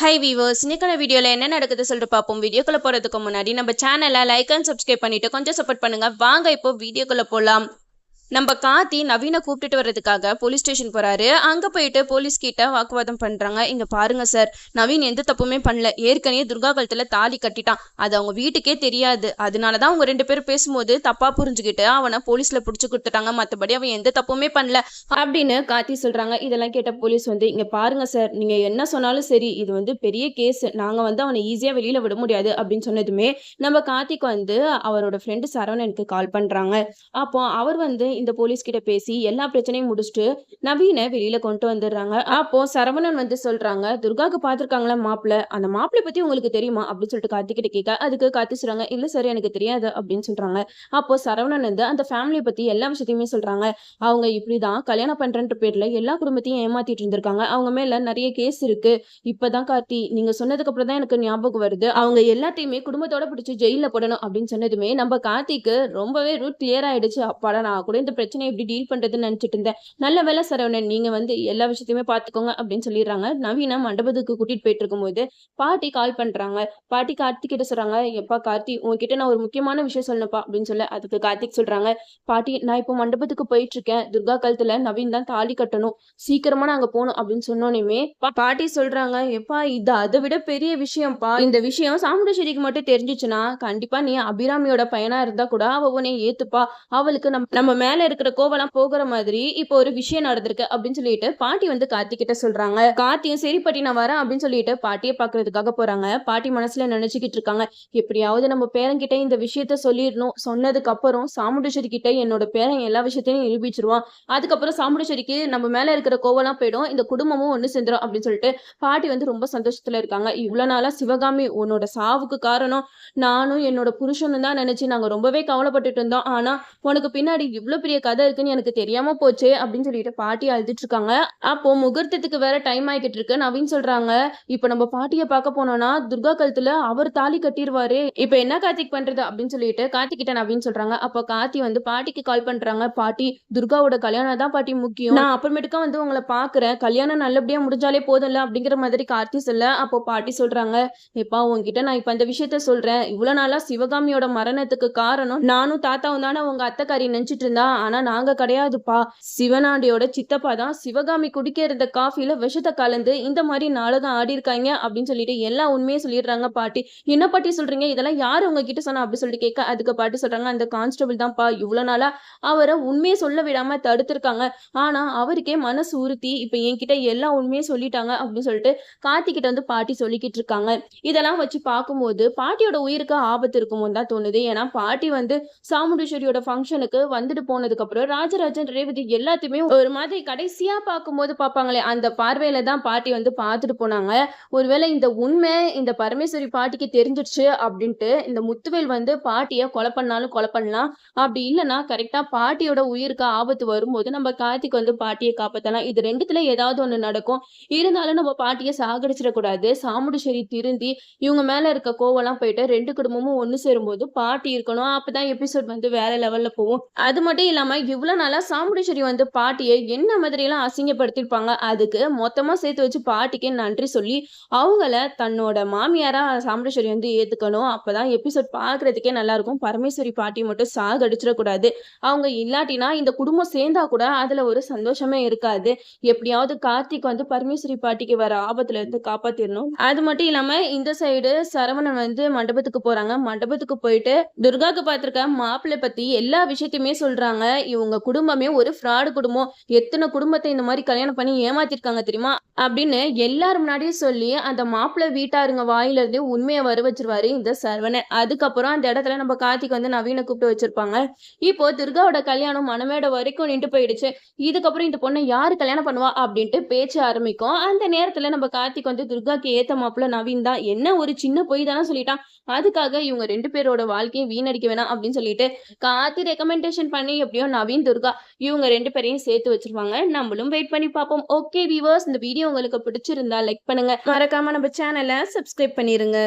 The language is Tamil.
ஹை வீவர்ஸ் இன்னைக்கான வீடியோவில் என்ன நடக்குது சொல்லிட்டு பார்ப்போம். வீடியோக்குள்ள போகிறதுக்கு முன்னாடி நம்ம சேனலை லைக் அண்ட் சப்ஸ்கிரைப் பண்ணிட்டு கொஞ்சம் சப்போர்ட் பண்ணுங்க. வாங்க இப்போ வீடியோக்குள்ள போகலாம் நம்ம காத்தி நவீனை கூப்பிட்டுட்டு வர்றதுக்காக போலீஸ் ஸ்டேஷன் போறாரு. அங்க போயிட்டு போலீஸ் கிட்ட வாக்குவாதம் பண்றாங்க. இங்க பாருங்க சார் நவீன் எந்த தப்புமே பண்ணல. ஏற்கனவே துர்கா கழுத்துல தாலி கட்டிட்டான். அது அவங்க வீட்டுக்கே தெரியாது. அதனாலதான் அவங்க ரெண்டு பேரும் பேசும்போது தப்பா புரிஞ்சுக்கிட்டு அவனை போலீஸ்ல புடிச்சு கொடுத்துட்டாங்க. மத்தபடி அவன் எந்த தப்புமே பண்ணல. அப்படின்னு காத்தி சொல்றாங்க. இதெல்லாம் கேட்ட போலீஸ் வந்து இங்க பாருங்க சார் நீங்க என்ன சொன்னாலும் சரி. இது வந்து பெரிய கேஸ் நாங்க வந்து அவனை ஈஸியா வெளியில விட முடியாது. அப்படின்னு சொன்னதுமே நம்ம கார்த்திக் வந்து அவரோட ஃப்ரெண்டு சரவணனுக்கு கால் பண்றாங்க. அப்போ அவர் வந்து இந்த போலீஸ் கிட்ட பேசி எல்லா பிரச்சனையும் முடிச்சுட்டு நவீனை வெளியில கொண்டு வந்துடுறாங்க. அப்போ சரவணன் வந்து சொல்றாங்க துர்காக்கு பாத்திருக்காங்களா மாப்பிள்ள அந்த மாப்பிள்ளை பத்தி உங்களுக்கு தெரியுமா? அப்படின்னு சொல்லிட்டு கார்த்திக் கிட்ட கேட்க அதுக்கு கார்த்தி சொல்றாங்க இல்ல சார் எனக்கு தெரியாது அப்படின்னு சொல்றாங்க. அப்போ சரவணன் வந்து அந்த ஃபேமிலியை பத்தி எல்லா விஷயத்தையுமே சொல்றாங்க. அவங்க இப்படிதான் கல்யாணம் பண்றன்ற பேர்ல எல்லா குடும்பத்தையும் ஏமாத்திட்டு இருந்திருக்காங்க. அவங்க மேல நிறைய கேஸ் இருக்கு. இப்பதான் கார்த்தி நீங்க சொன்னதுக்கு அப்புறம் தான் எனக்கு ஞாபகம் வருது. அவங்க எல்லாத்தையுமே குடும்பத்தோட பிடிச்சி ஜெயில போடணும் அப்படின்னு சொன்னதுமே நம்ம கார்த்திக்கு ரொம்பவே ரூட் கிளியர் ஆயிடுச்சு. அப்பாடா நான் கூட இந்த பிரச்சனையை எப்படி டீல் பண்றதுன்னு நினைச்சிட்டு இருந்தேன். நல்ல வேலை சரவணன் நீங்க வந்து எல்லா விஷயத்தையுமே பாத்துக்கோங்க அப்படின்னு சொல்லிடுறாங்க. நவீனா மண்டபத்துக்கு கூட்டிட்டு போயிட்டு இருக்கும்போது பாட்டி கால் பண்றாங்க. பாட்டி கார்த்திக் கிட்ட சொல்றாங்க எப்பா கார்த்தி உங்ககிட்ட நான் ஒரு முக்கியமான விஷயம் சொல்லணும்ப்பா அப்படின்னு சொல்ல அதுக்கு கார்த்திக் சொல்றாங்க. பாட்டி நான் இப்போ மண்டபத்துக்கு போயிட்டு இருக்கேன் துர்கா கழுத்துல நவீன் தான் தாலி கட்டணும். சீக்கிரமா நாங்க போகணும் அப்படின்னு சொன்னோன்னே பாட்டி சொல்றாங்க எப்பா இது அதை விட பெரிய விஷயம்ப்பா. இந்த விஷயம் சாமுண்டேஸ்வரிக்கு மட்டும் தெரிஞ்சிச்சுன்னா கண்டிப்பா நீ அபிராமியோட பையனா இருந்தா கூட அவ உன்னை ஏத்துப்பா. அவளுக்கு நம்ம நம்ம மேல இருக்கிற கோவலாம் போகிற மாதிரி இப்போ ஒரு விஷயம் நடந்திருக்கு அப்படின்னு சொல்லிட்டு பாட்டி வந்து கார்த்தி கிட்ட சொல்றாங்க. கார்த்தியும் சரி பாட்டி நான் வரேன் அப்படின்னு சொல்லிட்டு பாட்டியை பாக்குறதுக்காக போறாங்க. பாட்டி மனசுல நினைச்சுக்கிட்டு இருக்காங்க. எப்படியாவது நம்ம பேரங்கிட்ட இந்த விஷயத்த சொல்லிடணும். சொன்னதுக்கு அப்புறம் சாமுண்டேஸ்வரி கிட்ட என்னோட பேரன் எல்லா விஷயத்தையும் நிரூபிச்சிருவான். அதுக்கப்புறம் சாமுண்டேஸ்வரிக்கு நம்ம மேல இருக்கிற கோவலாம் போயிடும். இந்த குடும்பமும் ஒண்ணு சேர்ந்துரும் அப்படின்னு சொல்லிட்டு பாட்டி வந்து ரொம்ப சந்தோஷத்துல இருக்காங்க. இவ்வளவு நாளா சிவகாமி உன்னோட சாவுக்கு காரணம். நானும் என்னோட புருஷனும் தான் நினைச்சு நாங்க ரொம்பவே கவலைப்பட்டுட்டு இருந்தோம். ஆனா உனக்கு பின்னாடி இவ்வளவு பெரிய கதை இருக்குன்னு எனக்கு தெரியாம போச்சு அப்படின்னு சொல்லிட்டு பாட்டி அழுதுட்டு இருக்காங்க. அப்போ முகூர்த்தத்துக்கு வேற டைம் ஆகிக்கிட்டு இருக்கு. நவீன் சொல்றாங்க இப்ப நம்ம பாட்டிய பார்க்க போனோம்னா துர்கா கழுத்துல அவர் தாலி கட்டிடுவாரு இப்ப என்ன கார்த்திக் பண்றது? அப்படின்னு சொல்லிட்டு கார்த்திக் கிட்ட நவீன் சொல்றாங்க. அப்போ கார்த்தி வந்து பாட்டிக்கு கால் பண்றாங்க. பாட்டி துர்காவோட கல்யாணம் தான் பாட்டி முக்கியம். நான் அப்புறமேட்டுக்கா வந்து உங்களை பாக்குறேன் கல்யாணம் நல்லபடியா முடிஞ்சாலே போதும்ல அப்படிங்கிற மாதிரி கார்த்தி சொல்ல அப்போ பாட்டி சொல்றாங்க எப்பா உங்ககிட்ட நான் இப்ப அந்த விஷயத்த சொல்றேன். இவ்வளவு நாளா சிவகாமியோட மரணத்துக்கு காரணம் நானும் தாத்தாவும் தானே உங்க அத்தைக்காரி நினைச்சிட்டு இருந்தா ஆனா நாங்க கிடையாதுப்பா. சிவனாண்டியோட சித்தப்பா தான் சிவகாமி குடிக்க இருந்த காஃபில விஷத்தை கலந்து இந்த மாதிரி நாடகம் ஆடி இருக்காங்க அப்படின்னு சொல்லிட்டு எல்லா உண்மையும் சொல்லிடுறாங்க பாட்டி. என்ன பாட்டி சொல்றீங்க? இதெல்லாம் யாரு உங்ககிட்ட சொன்னா அப்படி சொல்லிட்டு கேட்க? அதுக்கு பாட்டி சொல்றாங்க அந்த கான்ஸ்டபிள் தான்ப்பா. இவ்வளவு நாளா அவரை உண்மையை சொல்ல விடாம தடுத்திருக்காங்க. ஆனா அவருக்கே மனசு உறுத்தி இப்ப என்கிட்ட எல்லா உண்மையும் சொல்லிட்டாங்க அப்படின்னு சொல்லிட்டு கார்த்திகிட்ட வந்து பாட்டி சொல்லிக்கிட்டு இருக்காங்க. இதெல்லாம் வச்சு பார்க்கும்போது பாட்டியோட உயிருக்கு ஆபத்து இருக்குமோ தான் தோணுது. ஏன்னா பாட்டி வந்து சாமுண்டீஸ்வரியோட ஃபங்க்ஷனுக்கு வந்துட்டு போனதுக்கு போனதுக்கப்புறம் ராஜராஜன் ரேவதி எல்லாத்தையுமே ஒரு மாதிரி கடைசியா பார்க்கும்போது பார்ப்பாங்களே அந்த பார்வையில தான் பாட்டி வந்து பார்த்துட்டு போனாங்க. ஒருவேளை இந்த உண்மை இந்த பரமேஸ்வரி பாட்டிக்கு தெரிஞ்சிடுச்சு அப்படின்ட்டு இந்த முத்துவேல் வந்து பாட்டியை கொலை பண்ணாலும் கொலை பண்ணலாம். அப்படி இல்லைன்னா கரெக்டாக பாட்டியோட உயிருக்கு ஆபத்து வரும்போது நம்ம கார்த்திக் வந்து பாட்டியை காப்பாற்றலாம் இது ரெண்டுத்துல ஏதாவது ஒன்று நடக்கும். இருந்தாலும் நம்ம பாட்டியை சாகடிச்சிடக்கூடாது சாமுடிச்சேரி திருந்தி இவங்க மேல இருக்க கோவம்லாம் போயிட்டு ரெண்டு குடும்பமும் ஒன்று சேரும்போது பாட்டி இருக்கணும். அப்பதான் எபிசோட் வந்து வேற லெவல்ல போகும். அது மட்டும் இல்லாம இவ்வளவு நாளா சாமுண்டீஸ்வரி வந்து பாட்டியை என்ன மாதிரி எல்லாம் அசிங்கப்படுத்திருப்பாங்க அதுக்கு மொத்தமா சேர்த்து வச்சு பாட்டிக்கு நன்றி சொல்லி அவங்கள தன்னோட மாமியாரா சாமுண்டீஸ்வரி வந்து ஏத்துக்கணும். அப்பதான் எபிசோட் பாக்குறதுக்கே நல்லா இருக்கும். பரமேஸ்வரி பாட்டி மட்டும் சாகடிச்சிடக்கூடாது. அவங்க இல்லாட்டினா இந்த குடும்பம் சேர்ந்தா கூட அதுல ஒரு சந்தோஷமே இருக்காது. எப்படியாவது கார்த்திக் வந்து பரமேஸ்வரி பாட்டிக்கு வர ஆபத்துல இருந்து காப்பாத்திடணும் அது மட்டும் இல்லாம இந்த சைடு சரவணன் வந்து மண்டபத்துக்கு போறாங்க. மண்டபத்துக்கு போயிட்டு துர்காக்கு பார்த்துருக்க மாப்பிள்ளை பத்தி எல்லா விஷயத்தையுமே சொல்றாங்க இவங்க குடும்பமே ஒரு ஃப்ராடு குடும்பம். எத்தனை குடும்பத்தை இந்த மாதிரி கல்யாணம் பண்ணி ஏமாத்திருக்காங்க தெரியுமா? அப்படின்னு எல்லாரும் முன்னாடியும் சொல்லி அந்த மாப்பிள்ளை வீட்டாருங்க வாயிலிருந்து உண்மையை வர வச்சிருவாரு இந்த சரவணன். அதுக்கப்புறம் அந்த இடத்துல நம்ம கார்த்திக் வந்து நவீன கூப்பிட்டு வச்சிருப்பாங்க. இப்போ துர்காவோட கல்யாணம் மனமேட வரைக்கும் நின்று போயிடுச்சு. இதுக்கப்புறம் இந்த பொண்ணை யாரு கல்யாணம் பண்ணுவா அப்படின்ட்டு பேச்சு ஆரம்பிக்கும். அந்த நேரத்துல நம்ம கார்த்திக் வந்து துர்காக்கு ஏத்த மாப்பிள்ள நவீன் தான். என்ன ஒரு சின்ன பொய் தானே சொல்லிட்டான். அதுக்காக இவங்க ரெண்டு பேரோட வாழ்க்கையை வீணடிக்க வேணாம் அப்படின்னு சொல்லிட்டு கார்த்தி ரெக்கமெண்டேஷன் பண்ணி எப்படியோ நவீன் துர்கா இவங்க ரெண்டு பேரையும் சேர்த்து வச்சிருவாங்க. நம்மளும் வெயிட் பண்ணி பார்ப்போம். ஓகே வியூவர்ஸ் இந்த வீடியோ உங்களுக்கு பிடிச்சிருந்தா லைக் பண்ணுங்க. மறக்காம நம்ம சேனலை சப்ஸ்கிரைப் பண்ணிருங்க.